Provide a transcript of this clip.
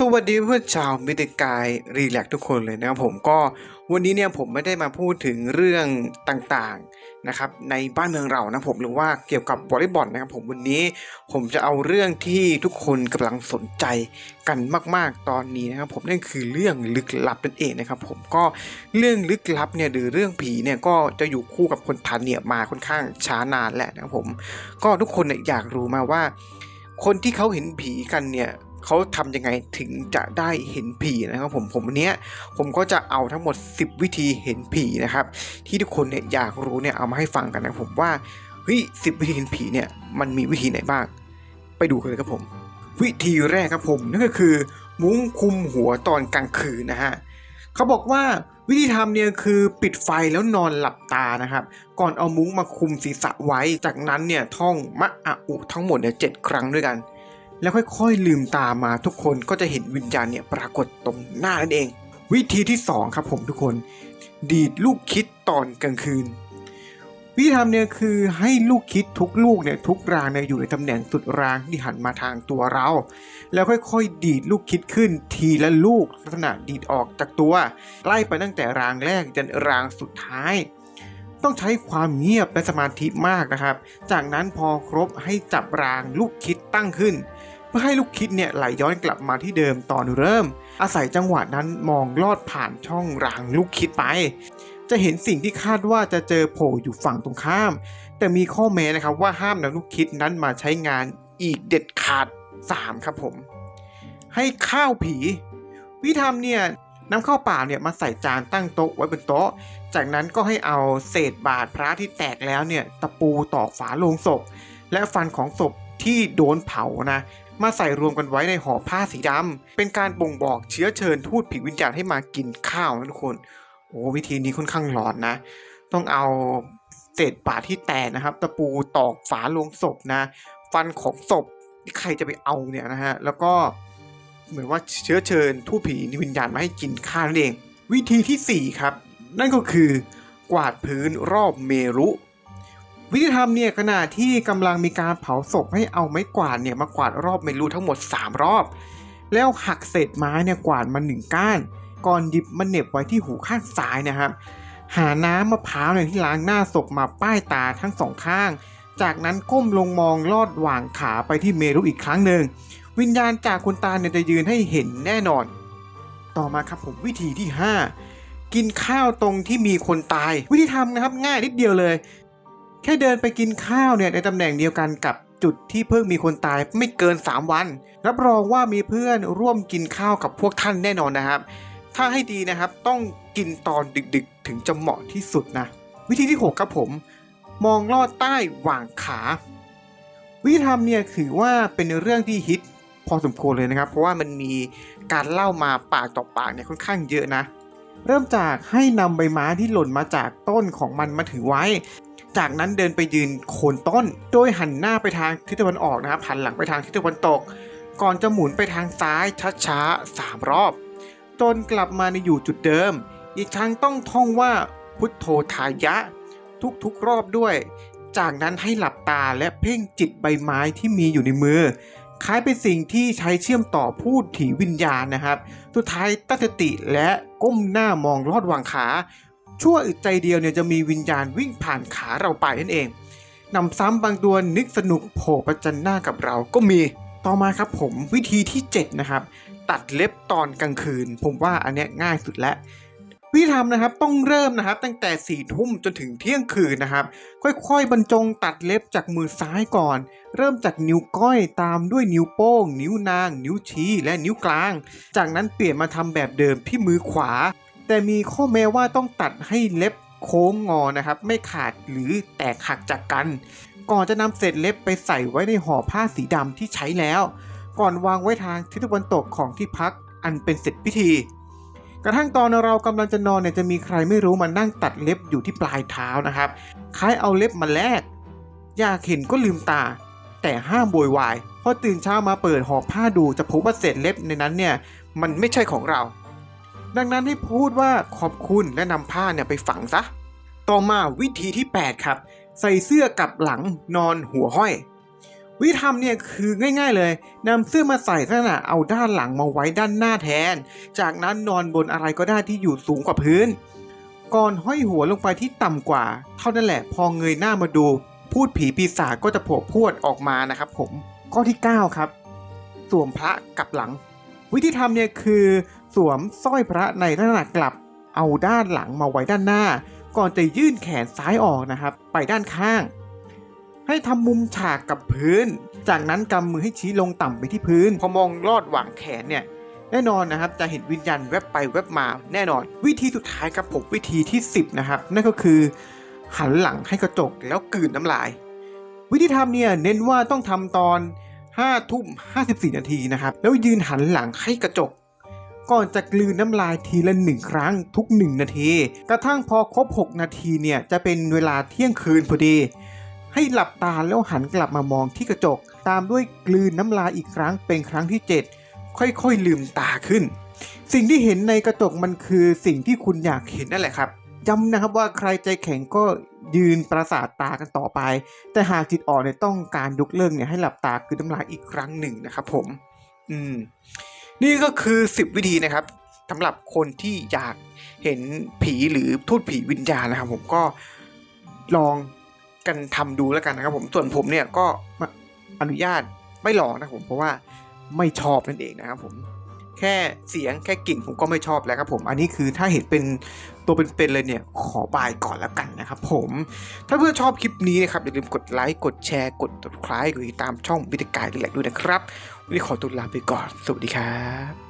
สวัสดีเพื่อนชาวมิตรกายรีแลกทุกคนเลยนะครับผมก็วันนี้เนี่ยผมไม่ได้มาพูดถึงเรื่องต่างๆนะครับในบ้านเมืองเรานะผมหรือว่าเกี่ยวกับวอลเลย์บอลนะครับผมวันนี้ผมจะเอาเรื่องที่ทุกคนกำลังสนใจกันมากๆตอนนี้นะครับผมนั่นคือเรื่องลึกลับนั่นเองนะครับผมก็เรื่องลึกลับเนี่ยหรือเรื่องผีเนี่ยก็จะอยู่คู่กับคนไทยเนี่ยมาค่อนข้างช้านานแหละนะครับผมก็ทุกคนเนี่ยอยากรู้มาว่า คนที่เขาเห็นผีกันเนี่ย เขาทำยังไงถึงจะได้เห็นผีนะครับผมผมวันนี้ผมก็จะเอาทั้งหมด 10 วิธีเห็นผีนะครับ ที่ทุกคนเนี่ยอยากรู้เนี่ยเอามาให้ฟังกันนะผมว่าเฮ้ยสิวิธีเห็นผีเนี่ยมันมีวิธีไหนบ้าง ไปดูกันเลยครับผม วิธีแรกครับผมนั่นก็คือ มุ้งคุมหัวตอนกลางคืนนะฮะเขาบอกว่าวิธีทำเนี่ยคือปิดไฟแล้วนอนหลับตานะครับ ก่อนเอามุ้งมาคุมศีรษะไว้จากนั้นเนี่ยท่องมะอะอุทั้งหมดเนี่ยเจ็ดครั้งด้วยกัน แล้วค่อยๆลืมตามาทุกคนก็จะเห็นวิญญาณเนี่ยปรากฏตรงหน้านั่นเอง วิธีที่สองครับผมทุกคน ดีดลูกคิดตอนกลางคืน วิธีทำเนี่ยคือให้ลูกคิดทุกลูกเนี่ยทุกรางเนี่ยอยู่ในตำแหน่งสุดรางที่หันมาทางตัวเรา แล้วค่อยๆ ดีดลูกคิดขึ้นทีละลูกลักษณะดีดออกจากตัว ไล่ไปตั้งแต่รางแรกจนรางสุดท้ายต้องใช้ความเงียบและสมาธิมากนะครับ จากนั้นพอครบให้จับรางลูกคิดตั้งขึ้น เพื่อให้ลูกคิดเนี่ยไหลย้อนกลับมาที่เดิมตอนเริ่ม อาศัยจังหวะนั้นมองลอดผ่านช่องรางลูกคิดไป จะเห็นสิ่งที่คาดว่าจะเจอโผล่อยู่ฝั่งตรงข้าม แต่มีข้อแม้นะครับว่าห้ามนำลูกคิดนั้นมาใช้งานอีกเด็ดขาด 3 ครับผม ให้ข้าวผี วิธีทำเนี่ยนำข้าวเปล่าเนี่ยมาใส่จานตั้งโต๊ะไว้บนโต๊ะ จากนั้นก็ให้เอาเศษบาตรพระที่แตกแล้วเนี่ยตะปูตอกฝาโลงศพ และฟันของศพที่โดนเผานะ มาใส่รวมกันไว้ในห่อผ้าสีดำเป็นการบ่งบอกเชื้อเชิญทูตผีวิญญาณให้มากินข้าวนะทุกคนโอ้วิธีนี้ค่อนข้างหลอนนะ ต้องเอาเศษบาที่แตกนะครับ ตะปูตอกฝาโลงศพนะ ฟันของศพที่ใครจะไปเอาเนี่ยนะฮะแล้วก็เหมือนว่าเชื้อเชิญทูตผีวิญญาณมาให้กินข้าวนั่นเอง วิธีที่ 4 ครับ นั่นก็คือกวาดพื้นรอบเมรุ วิธีทำเนี่ยขณะที่กำลังมีการเผาศพให้เอาไม้กวาดเนี่ยมากวาดรอบเมรุทั้งหมด 3 รอบ แล้วหักเศษไม้เนี่ยกวาดมาหนึ่งก้าน ก่อนหยิบมาเหน็บไว้ที่หูข้างซ้ายนะครับ หาน้ำมะพร้าวเนี่ยที่ล้างหน้าศพมาป้ายตาทั้งสองข้าง จากนั้นก้มลงมองลอดหว่างขาไปที่เมรุอีกครั้งหนึ่งวิญญาณจากคุณตาเนี่ยจะยืนให้เห็นแน่นอน ต่อมาครับผมวิธีที่ 5 กินข้าวตรงที่มีคนตาย วิธีทำนะครับง่ายนิดเดียวเลย แค่เดินไปกินข้าวเนี่ยในตำแหน่งเดียวกันกับจุดที่เพิ่งมีคนตายไม่เกิน 3 วัน รับรองว่ามีเพื่อนร่วมกินข้าวกับพวกท่านแน่นอนนะครับ ถ้าให้ดีนะครับต้องกินตอนดึกๆ ถึงจะเหมาะที่สุดนะ วิธีที่ 6 ครับผม มองลอดใต้หว่างขา วิธีทำเนี่ยถือว่าเป็นเรื่องที่ฮิตพอสมควรเลยนะครับ เพราะว่ามันมีการเล่ามาปากต่อปากเนี่ยค่อนข้างเยอะนะ เริ่มจากให้นำใบไม้ที่หล่นมาจากต้นของมันมาถือไว้ จากนั้นเดินไปยืนโคนต้น โดยหันหน้าไปทางทิศตะวันออกนะครับหันหลังไปทางทิศตะวันตก ก่อนจะหมุนไปทางซ้ายช้าๆสามรอบ จนกลับมาในอยู่จุดเดิม อีกครั้งต้องท่องว่าพุทโธทายะ ทุกๆรอบด้วย จากนั้นให้หลับตาและเพ่งจิตใบไม้ที่มีอยู่ในมือ คล้ายเป็นสิ่งที่ใช้เชื่อมต่อพูดถีวิญญาณนะครับ สุดท้ายตั้งสติและก้มหน้ามองลอดวางขา ชั่วอึดใจเดียวเนี่ยจะมีวิญญาณวิ่งผ่านขาเราไปนั่นเองนำซ้ำบางตัวนึกสนุกโผล่ประจันหน้ากับเราก็มีต่อมาครับผมวิธีที่ 7 นะครับ ตัดเล็บตอนกลางคืน ผมว่าอันเนี้ยง่ายสุดแล้ววิธีทำนะครับต้องเริ่มนะครับตั้งแต่4ี่ทุ่มจนถึงเที่ยงคืนนะครับ ค่อยๆบรรจงตัดเล็บจากมือซ้ายก่อน เริ่มจากนิ้วก้อยตามด้วยนิ้วโป้ง นิ้วนาง นิ้วชี้ และนิ้วกลาง จากนั้นเปลี่ยนมาทำแบบเดิมที่มือขวา แต่มีข้อแม้ว่าต้องตัดให้เล็บโค้งงอนะครับ ไม่ขาดหรือแตกหักจากกัน ก่อนจะนำเศษเล็บไปใส่ไว้ในห่อผ้าสีดำที่ใช้แล้ว ก่อนวางไว้ทางทิศตะวันตกของที่พักอันเป็นเสร็จพิธี กระทั่งตอนเรากำลังจะนอนเนี่ยจะมีใครไม่รู้มานั่งตัดเล็บอยู่ที่ปลายเท้านะครับ คล้ายเอาเล็บมาแลกอยากเห็นก็ลืมตา แต่ห้ามโวยวายพอตื่นเช้ามาเปิดห่อผ้าดูจะพบว่าเศษเล็บในนั้นเนี่ยมันไม่ใช่ของเรา ดังนั้นให้พูดว่าขอบคุณและนำผ้าเนี่ยไปฝังซะ ต่อมาวิธีที่ 8 ครับ ใส่เสื้อกับหลังนอนหัวห้อย วิธีทำเนี่ยคือง่ายๆเลยนำเสื้อมาใส่ลักษณะเอาด้านหลังมาไว้ด้านหน้าแทน จากนั้นนอนบนอะไรก็ได้ที่อยู่สูงกว่าพื้น ก่อนห้อยหัวลงไปที่ต่ำกว่า เท่านั้นแหละพอเงยหน้ามาดู พูดผีปีศาจก็จะโผล่พวดออกมานะครับผมข้อที่ 9 ครับสวมพระกับหลัง วิธีทำเนี่ยคือ สวมสร้อยพระในลักษณะกลับ เอาด้านหลังมาไว้ด้านหน้า ก่อนจะยื่นแขนซ้ายออกนะครับ ไปด้านข้าง ให้ทำมุมฉากกับพื้น จากนั้นกำมือให้ชี้ลงต่ำไปที่พื้น พอมองลอดหว่างแขนเนี่ยแน่นอนนะครับจะเห็นวิญญาณแวบไปแวบมา แน่นอน วิธีสุดท้ายครับผมวิธีที่ 10 นะครับ นั่นก็คือ หันหลังให้กระจกแล้วกืนน้ำลาย วิธีทำเนี่ยเน้นว่าต้องทำตอน5ทุ่ม54 นาทีนะครับ แล้วยืนหันหลังให้กระจก ก่อนจะกลืนน้ำลายทีละหนึ่งครั้งทุก 1 นาที กระทั่งพอครบ 6 นาทีเนี่ยจะเป็นเวลาเที่ยงคืนพอดี ให้หลับตาแล้วหันกลับมามองที่กระจก ตามด้วยกลืนน้ำลายอีกครั้งเป็นครั้งที่ 7 ค่อยๆลืมตาขึ้น สิ่งที่เห็นในกระจกมันคือสิ่งที่คุณอยากเห็นนั่นแหละครับย้ำนะครับว่าใครใจแข็งก็ยืนประสาทตากันต่อไป แต่หากจิตอ่อนเนี่ยต้องการยกเลิกเนี่ยให้หลับตาคือน้ำลายอีกครั้งหนึ่งนะครับผม อืม นี่ก็คือ 10 วิธีนะครับสำหรับคนที่อยากเห็นผีหรือทูตผีวิญญาณนะครับ ผมก็ลองกันทำดูแล้วกันนะครับ ผมส่วนผมเนี่ยก็อนุญาตไม่ลองนะผมเพราะว่าไม่ชอบนั่นเองนะครับผมแค่เสียงแค่กลิ่นผมก็ไม่ชอบแล้วครับผม อันนี้คือถ้าเห็นเป็น ตัวเป็นๆเลยเนี่ย ขอบายก่อนแล้วกันนะครับผม ถ้าเพื่อนชอบคลิปนี้นะครับ อย่าลืมกดไลค์ กดแชร์ กดติดตามช่องวิทยกายรีและด้วยนะครับ วันนี้ขอตัวลาไปก่อน สวัสดีครับ